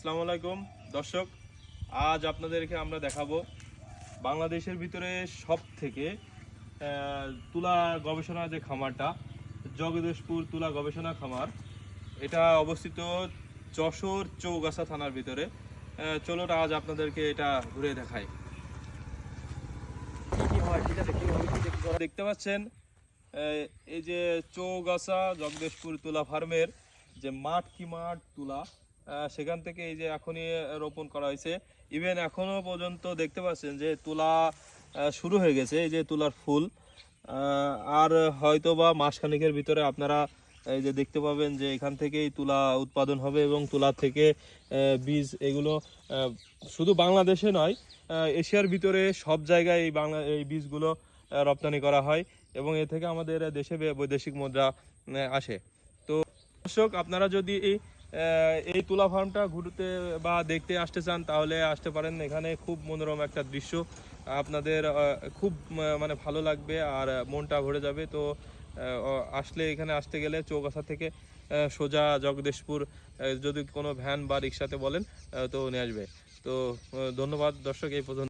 আসসালামু আলাইকুম। দর্শক আজ আপনাদেরকে আমরা দেখাবো বাংলাদেশের ভিতরে সব থেকে তুলা গবেষণা যে খামারটা জগদীশপুর তুলা গবেষণা খামার। এটা অবস্থিত যশোর চৌগাছা থানার ভিতরে। আহ, চলো আজ আপনাদেরকে এটা ঘুরে দেখাই। দেখতে পাচ্ছেন এই যে চৌগাছা জগদেশপুর তুলা ফার্মের যে মাঠ কি মাঠ তুলা সেখান থেকে এই যে এখনই রোপণ করা হয়েছে। ইভেন এখনও পর্যন্ত দেখতে পাচ্ছেন যে তুলা শুরু হয়ে গেছে, এই যে তুলার ফুল। আর হয়তো বা মাসখানেকের ভিতরে আপনারা এই যে দেখতে পাবেন যে এখান থেকেই তুলা উৎপাদন হবে এবং তুলা থেকে বীজ এগুলো শুধু বাংলাদেশে নয় এশিয়ার ভিতরে সব জায়গায় এই বাংলা, এই বীজগুলো রপ্তানি করা হয় এবং এ থেকে আমাদের দেশে বৈদেশিক মুদ্রা আসে। তো দর্শক, আপনারা যদি এই এই তুলা ফার্মটা ঘুরতে বা দেখতে আসতে চান, তাহলে আসতে পারেন। এখানে খুব মনোরম একটা দৃশ্য। আপনাদের খুব মানে ভালো লাগবে আর মনটা ভরে যাবে। তো আসলে এখানে আসতে গেলে চৌগাছা থেকে সোজা জগদেশপুর যদি কোনো ভ্যান বা রিক্সাতে বলেন তো নিয়ে আসবে। তো ধন্যবাদ দর্শক, এই পর্যন্ত।